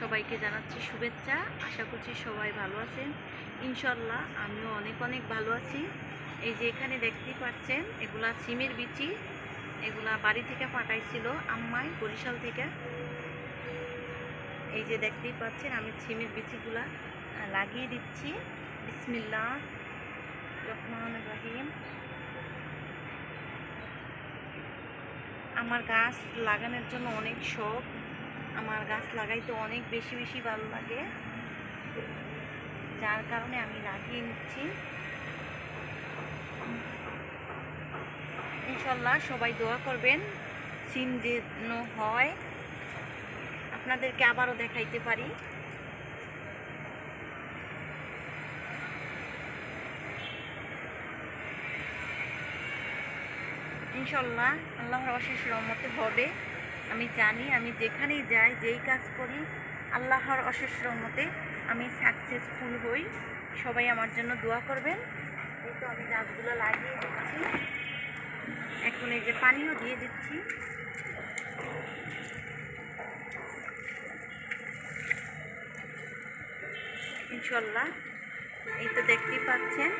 সবাইকে জানাচ্ছি শুভেচ্ছা। আশা করছি সবাই ভালো আছেন। ইনশাল্লাহ আমিও অনেক অনেক ভালো আছি। এই যে এখানে দেখতেই পাচ্ছেন, এগুলা সিমের বিচি। এগুলা বাড়ি থেকে পাঠাইছিল আম্মাই বরিশাল থেকে। এই যে দেখতেই পাচ্ছেন, আমি সিমের বিচিগুলা লাগিয়ে দিচ্ছি। বিসমিল্লা রহমান রাহিম। আমার গাছ লাগানোর জন্য অনেক শখ আমার গাছ লাগাইতে অনেক বেশি বেশি ভালো লাগে। যার কারণে আমি লাগিয়ে নিচ্ছি। ইনশাল্লাহ সবাই দোয়া করবেন, সিম যেন হয়। আপনাদেরকে আবারও দেখাইতে পারি। ইনশাল্লাহ আল্লাহর অশেষ রহমতে হবে। আমি জানি, আমি যেখানেই যাই, যেই কাজ করি, আল্লাহর অশেষ রহমতে আমি সাকসেসফুল হই। সবাই আমার জন্য দোয়া করবেন। এই তো আমি গাছগুলো লাগিয়ে দিচ্ছি। এখন এই যে পানিও দিয়ে দিচ্ছি। ইনশাল্লাহ এই তো দেখতেই পাচ্ছেন।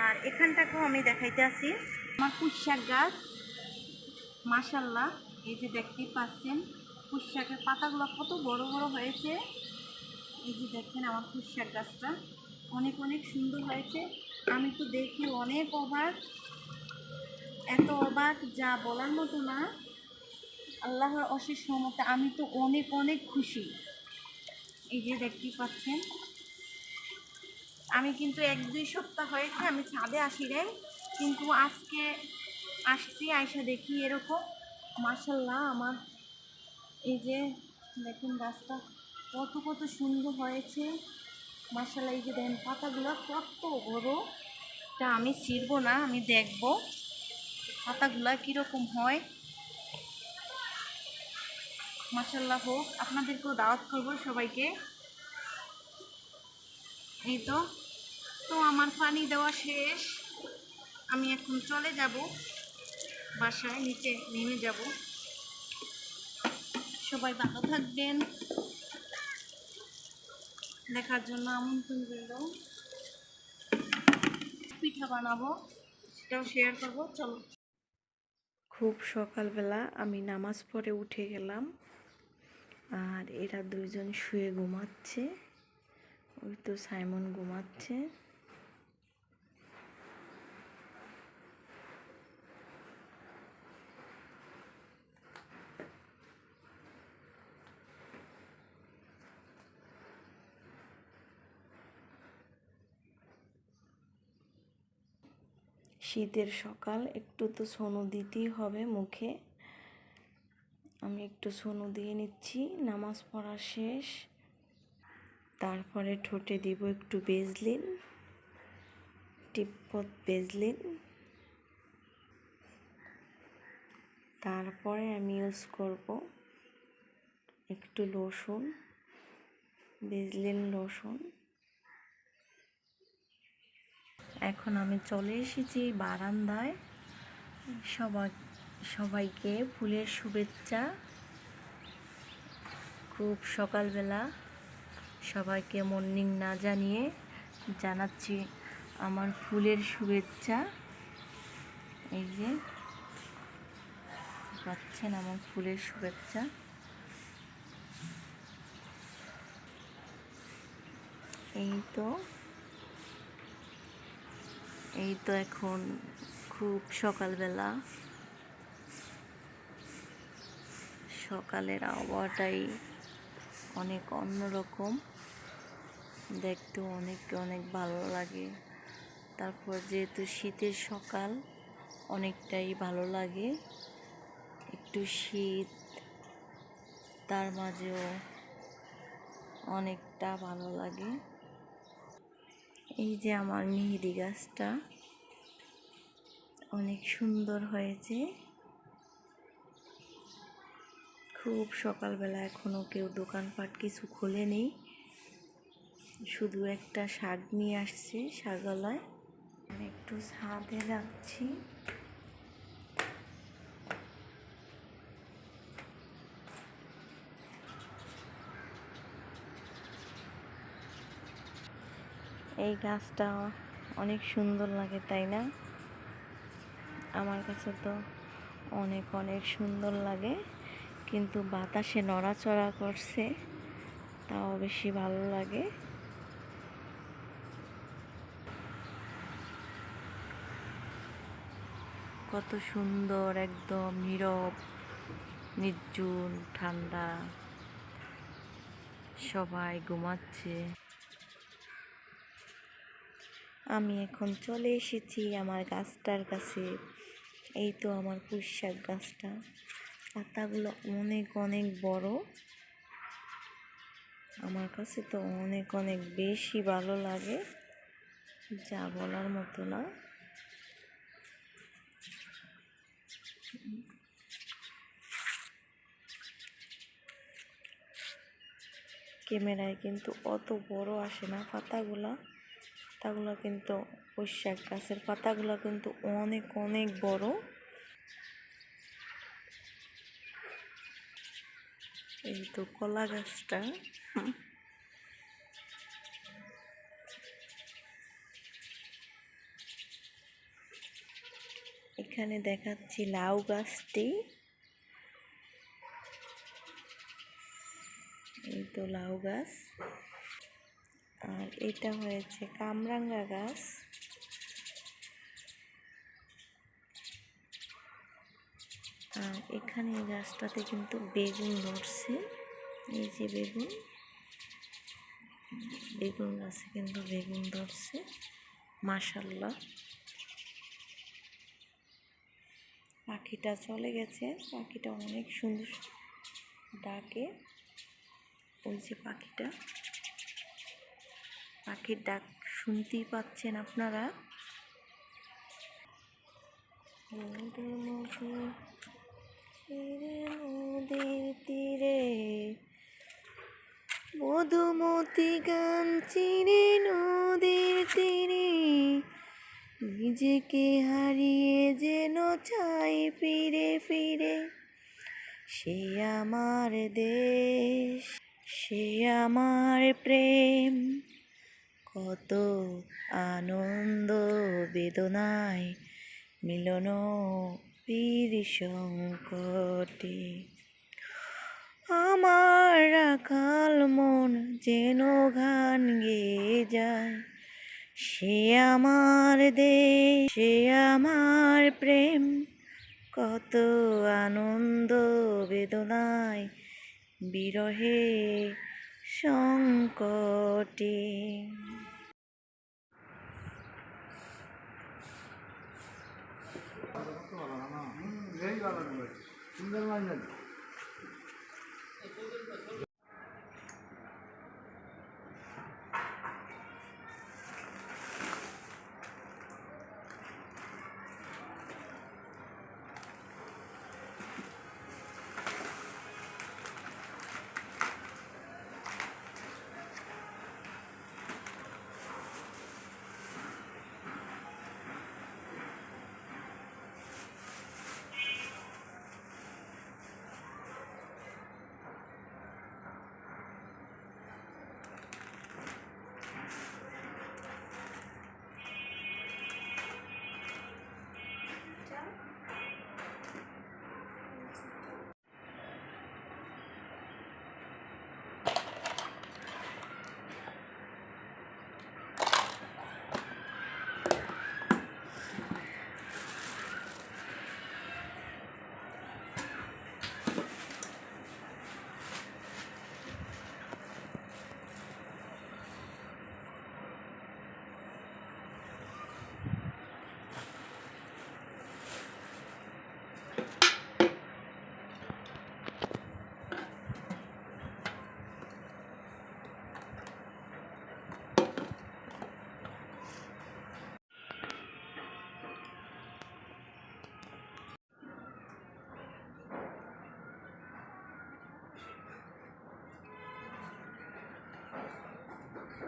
আর এখানটাকেও আমি দেখাইতে আছি আমার পুঁইশাক গাছ মাশাল্লাহ এই যে দেখতেই পাচ্ছেন, পুঁইশাকের পাতাগুলো কত বড় বড় হয়েছে। এই যে দেখেন আমার পুঁইশাক গাছটা, অনেক অনেক সুন্দর হয়েছে। আমি তো দেখি অনেক অবাক, এত অবাক যা বলার মতো না। আল্লাহর অশেষ মমতে আমি তো অনেক অনেক খুশি। এই যে দেখতেই পাচ্ছেন, আমি কিন্তু এক দুই সপ্তাহ হয়েছে আমি ছাদে আসি রে কিন্তু আজকে আসছি আয়সা দেখি এরকম। মার্শাল্লাহ আমার এই যে দেখুন গাছটা কত কত সুন্দর হয়েছে। মার্শাল্লাহ এই যে দেখেন পাতাগুলো কত বড়। তা আমি ছিড়বো না, আমি দেখব পাতাগুলো কীরকম হয়। মার্শাল্লাহ হোক, আপনাদেরকেও দাওয়াত করব সবাইকে। এই তো তো আমার পানি দেওয়া শেষ। আমি এখন চলে যাব। বাসায় নিচে নেমে যাব। সবাই ভালো থাকবেন। দেখার জন্য আমন্ত্রণ রইল। পিঠা বানাবো, সেটাও শেয়ার করব, চলো। খুব সকালবেলা আমি নামাজ পড়ে উঠে গেলাম। আর এরা দুইজন শুয়ে ঘুমাচ্ছে। ওই তো সাইমন ঘুমাচ্ছে। শীতের সকাল, একটু তো সোনু দিতেই হবে মুখে। আমি একটু সোনু দিয়ে নিচ্ছি, নামাজ পড়া শেষ। তারপরে ঠোঁটে দিব একটু বেজলিন টিপ্পত বেজলিন। তারপরে আমি ইউজ করব একটু রসুন বেজলিন রসুন এখন আমি চলে এসেছি বারান্দায়। সবাই, সবাইকে ফুলের শুভেচ্ছা। খুব সকালবেলা। সবাইকে মর্নিং না জানিয়ে জানাচ্ছি আমার ফুলের শুভেচ্ছা। এই যে, পাচ্ছেন আমার ফুলের শুভেচ্ছা। এই তো। এই তো এখন খুব সকালবেলা। সকালের আবহাওয়াটাই অনেক অন্যরকম। দেখতে অনেক অনেক ভালো লাগে। তারপর যেহেতু শীতের সকাল, অনেকটাই ভালো লাগে। একটু শীত, তার মাঝেও অনেকটা ভালো লাগে। এই যে আমার মেহেদি গাছটা, অনেক সুন্দর হয়েছে। খুব সকালবেলা এখনও কেউ দোকানপাট কিছু খুলে নেই। শুধু একটা শাক নিয়ে আসছে শাগলায় আমি একটু ছাদে যাচ্ছি। এই গাছটা অনেক সুন্দর লাগে, তাই না? আমার কাছে তো অনেক অনেক সুন্দর লাগে। কিন্তু বাতাসে নড়াচড়া করছে, তাও বেশি ভালো লাগে। কত সুন্দর, একদম নীরব, নির্জুন, ঠান্ডা। সবাই ঘুমাচ্ছে। আমি এখন চলে এসেছি আমার গাছটার কাছে। এই তো আমার পুঁইশাক গাছটা। পাতাগুলো অনেক অনেক বড়। আমার কাছে তো অনেক অনেক বেশি ভালো লাগে। যা বলার মতো না। ক্যামেরায় কিন্তু অত বড় আসে না পাতাগুলা। পাতাগুলো কিন্তু পুঁইশাক গাছের পাতাগুলো কিন্তু অনেক অনেক বড়। এই তো কলা গাছটা। এখানে দেখাচ্ছি লাউ গাছটি। এই তো লাউ গাছ। আর এটা হয়েছে কামরাঙ্গা গাছ। আর এখানে এই গাছটাতে কিন্তু বেগুন ধরছে। এই যে বেগুন বেগুন গাছে কিন্তু বেগুন ধরছে মাশাল্লাহ পাখিটা চলে গেছে, পাখিটা অনেক সুন্দর ডাকে। ওই যে পাখিটা। পাখির ডাক শুনতেই পাচ্ছেন আপনারা। তীরে, মধুমতি গান চিরে নদীর তীরে, নিজেকে হারিয়ে যেন চাই ফিরে ফিরে। সে আমার দেশ, সে আমার প্রেম। কত আনন্দ, বেদনায় মিলন বীর সংকটে আমার রাখাল মন যেন গান গেয়ে যায়। সে আমার দেশ, সে আমার প্রেম। কত আনন্দ, বেদনায় বিরহে সংকটে। সুন্দর লাগে